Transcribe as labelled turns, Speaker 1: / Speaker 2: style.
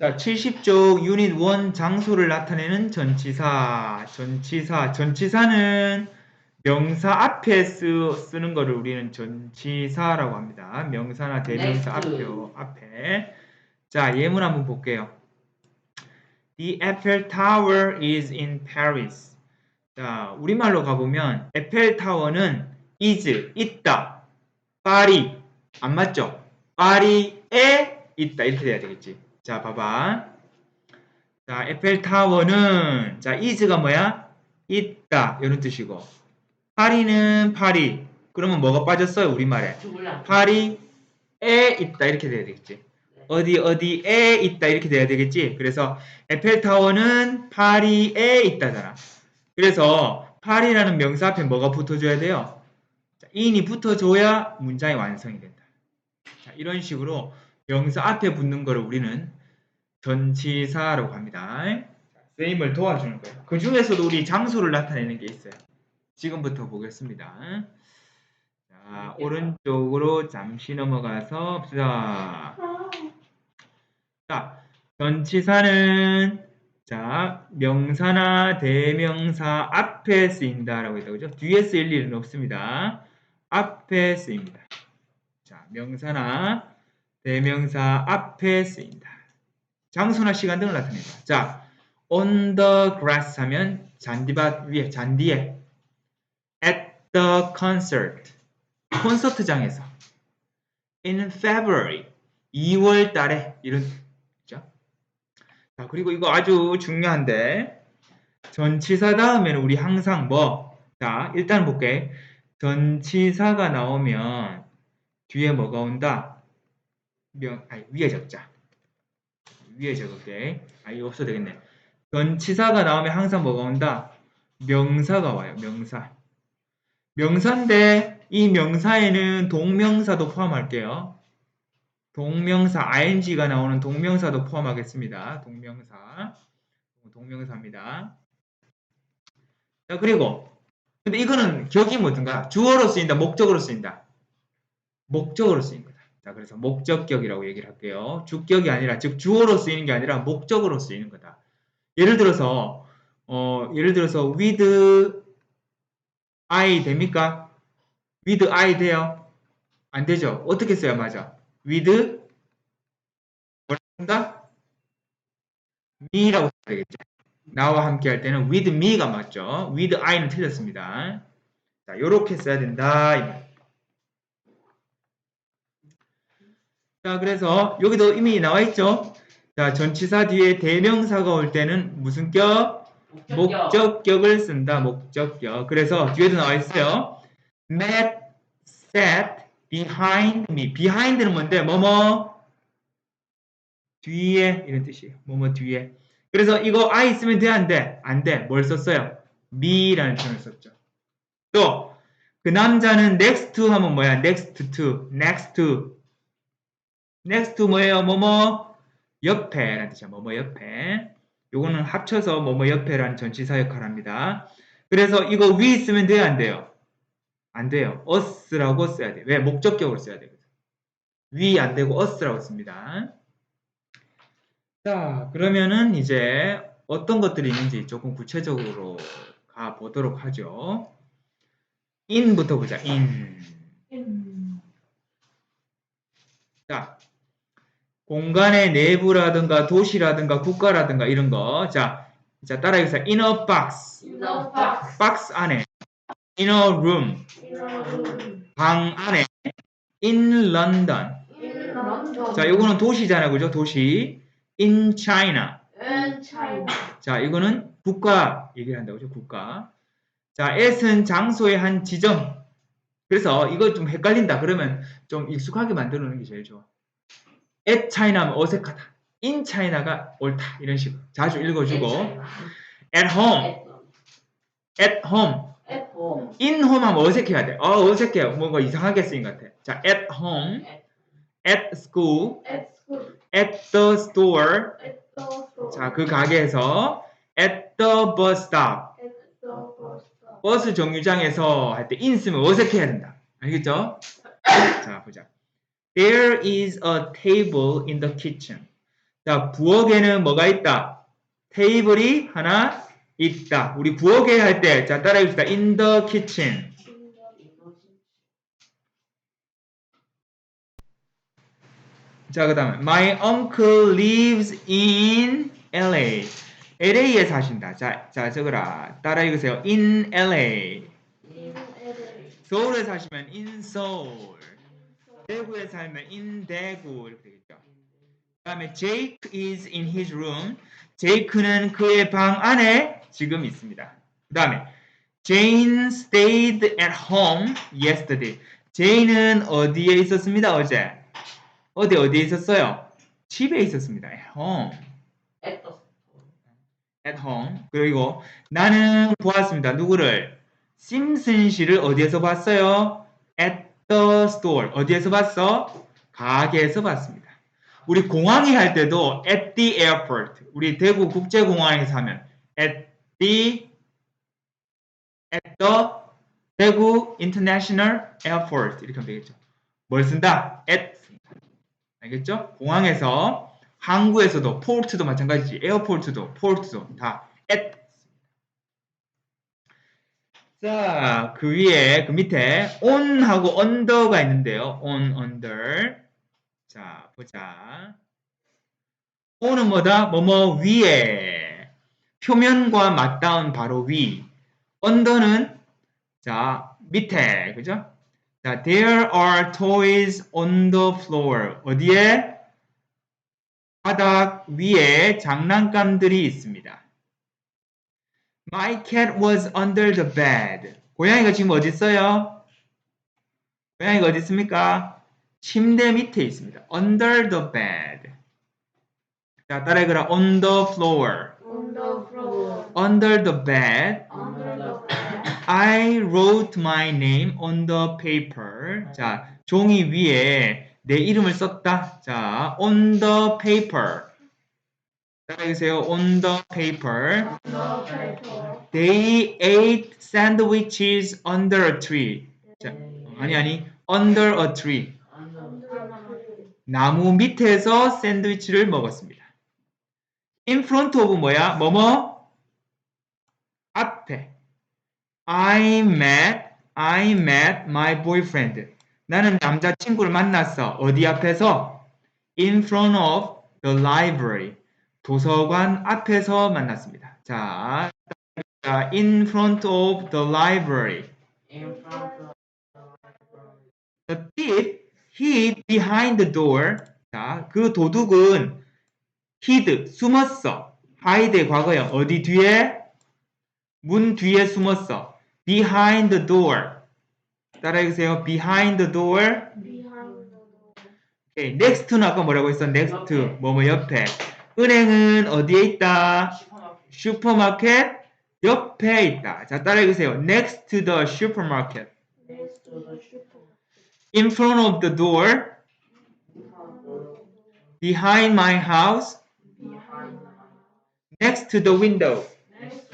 Speaker 1: 자, 70쪽 유닛 1 장소를 나타내는 전치사. 전치사. 전치사는 명사 앞에 쓰, 쓰는 거를 우리는 전치사라고 합니다. 명사나 대명사. 앞에, 앞에. 자, 예문 한번 볼게요. The Eiffel Tower is in Paris. 자, 우리말로 가보면 에펠 타워는 is, 있다. 파리, 안 맞죠? 파리에 있다. 이렇게 돼야 되겠지. 자, 봐봐. 자, 에펠 타워는 자, is가 뭐야? 있다. 이런 뜻이고. 파리는 파리. 그러면 뭐가 빠졌어요? 우리말에. 파리에 있다. 이렇게 돼야 되겠지. 어디 어디에 있다. 이렇게 돼야 되겠지. 그래서 에펠 타워는 파리에 있다잖아. 그래서 파리라는 명사 앞에 뭐가 붙어줘야 돼요? 자, in이 붙어줘야 문장이 완성이 된다. 자, 이런 식으로 명사 앞에 붙는 거를 우리는 전치사라고 합니다. 자, 선생님을 도와주는 거예요. 그 중에서도 우리 장소를 나타내는 게 있어요. 지금부터 보겠습니다. 자, 오른쪽으로 잠시 넘어가서 자, 자 전치사는 자 명사나 대명사 앞에 쓰인다라고 했다 그죠? 뒤에 쓰일 일은 없습니다. 앞에 쓰입니다. 자 명사나 대명사 앞에 쓰인다. 장소나 시간 등을 나타냅니다. 자, on the grass 하면 잔디밭 위에, 잔디에. at the concert, 콘서트장에서. in February, 2월 달에, 이런, 그죠? 자, 그리고 이거 아주 중요한데, 전치사 다음에는 우리 항상 뭐, 자, 일단 볼게. 전치사가 나오면 뒤에 뭐가 온다? 명, 아니, 위에 적자. 위에 적을게. 아, 이거 없어도 되겠네. 전치사가 나오면 항상 뭐가 온다? 명사가 와요. 명사. 명사인데 이 명사에는 동명사도 포함할게요. 동명사 ing가 나오는 동명사도 포함하겠습니다. 동명사. 동명사입니다. 자, 그리고 근데 이거는 격이 뭐든가 주어로 쓰인다, 목적으로 쓰인다. 목적으로 쓰인 거다. 자, 그래서 목적격이라고 얘기를 할게요. 주격이 아니라, 즉, 주어로 쓰이는 게 아니라 목적으로 쓰이는 거다. 예를 들어서, 어, 예를 들어서, with I 됩니까? with I 돼요? 안 되죠? 어떻게 써야 맞아? with, 뭐라 한다? me라고 써야 되겠죠? 나와 함께 할 때는 with me가 맞죠? with I는 틀렸습니다. 자, 요렇게 써야 된다. 이 말. 자, 그래서 여기도 이미 나와 있죠? 자, 전치사 뒤에 대명사가 올 때는 무슨 격? 목적격 을 쓴다. 목적격. 그래서 뒤에도 나와 있어요. Matt sat behind me. behind는 뭔데? 뭐뭐 뒤에 이런 뜻이에요. 뭐뭐 뒤에. 그래서 이거 I 쓰면 돼? 안 돼? 안 돼. 뭘 썼어요? me라는 표현을 썼죠. 또 그 남자는 next to 하면 뭐야? next to, next to. Next to 뭐예요? 뭐뭐 옆에라는 뜻이야. 뭐뭐 옆에. 요거는 합쳐서 뭐뭐 옆에라는 전치사 역할을 합니다. 그래서 이거 위 쓰면 돼요? 안 돼요? 안 돼요. us라고 써야 돼. 왜? 목적격으로 써야 되거든. 위안 되고 us라고 씁니다. 자, 그러면은 이제 어떤 것들이 있는지 조금 구체적으로 가 보도록 하죠. in부터 보자. in. 자, 공간의 내부라든가 도시라든가 국가라든가 이런 거. 자, 자 따라해 보세요. in a box. 박스 안에. in a room. 방 안에. in London. 자, 요거는 도시잖아요. 그죠? 도시. in China. 자, 이거는 국가 얘기를 한다고 그죠? 국가. 자, at은 장소의 한 지점. 그래서 이거 좀 헷갈린다. 그러면 좀 익숙하게 만들어 놓는 게 제일 좋아. At China 하면 어색하다. in China가 옳다. 이런 식으로 자주 읽어주고 at home, at home, in home 하면 어색해야 돼. 어, 어색해. 뭔가 이상하게 쓰인 것 같아. 자, at home, at school, at the store. 자, 그 가게에서 at the bus stop. 버스 정류장에서 할 때 in 쓰면 어색해야 된다. 알겠죠? 자, 보자. There is a table in the kitchen. 자, 부엌에는 뭐가 있다? 테이블이 하나 있다. 우리 부엌에 할 때, 자, 따라해 봅시다. In the kitchen. 자, 그 다음에 My uncle lives in LA. LA에 사신다. 자, 자, 적어라. 따라 읽으세요. In LA. 서울에 사시면 in 서울. 대구에 살면 in 대구 이렇게 되겠죠. 그다음에 Jake is in his room. 제이크는 그의 방 안에 지금 있습니다. 그다음에 Jane stayed at home yesterday. 제이는 어디에 있었습니다 어제? 어디 어디에 있었어요? 집에 있었습니다. At home. At home. 그리고 나는 보았습니다. 누구를? 심슨 씨를 어디에서 봤어요? At the store. 어디에서 봤어? 가게에서 봤습니다. 우리 공항에 할 때도 at the airport. 우리 대구 국제공항에서 하면 at the at the 대구 international airport 이렇게 하면 되겠죠. 뭘 쓴다? at 알겠죠? 공항에서 항구에서도 포트도 마찬가지지. 에어포트도 포트도 다 at 자, 그 위에, 그 밑에 on하고 under가 있는데요. on, under. 자, 보자. on은 뭐다? 뭐뭐 위에. 표면과 맞닿은 바로 위. under는 자, 밑에. 그죠? 자, there are toys on the floor. 어디에? 바닥 위에 장난감들이 있습니다. My cat was under the bed. 고양이가 지금 어디 있어요? 고양이가 어디 있습니까? 침대 밑에 있습니다. Under the bed. 자, 따라 해라. On the floor.
Speaker 2: On the floor.
Speaker 1: Under the bed.
Speaker 2: Under the bed.
Speaker 1: I wrote my name on the paper. 자, 종이 위에 내 이름을 썼다. 자, on the paper. 따라해주세요. On the paper. They ate sandwiches under a tree. 자, 아니 아니 under a tree. 나무 밑에서 샌드위치를 먹었습니다. In front of 뭐야? 뭐뭐? 앞에. I met I met my boyfriend. 나는 남자친구를 만났어. 어디 앞에서? In front of the library. 도서관 앞에서 만났습니다. 자, 자, in front of the library. The thief hid behind the door. 자, 그 도둑은 hid, 숨었어. hide의 과거형. 어디 뒤에? 문 뒤에 숨었어. behind the door. 따라해주세요. behind the door.
Speaker 2: Behind the door.
Speaker 1: 오케이. next는 아까 뭐라고 했어? next. 뭐뭐 옆에. 은행은 어디에 있다? 슈퍼마켓 옆에 있다. 자, 따라해주세요. next to the supermarket.
Speaker 2: Next to the super.
Speaker 1: In front of the door. Behind my house.
Speaker 2: Behind.
Speaker 1: Next to the window.
Speaker 2: Next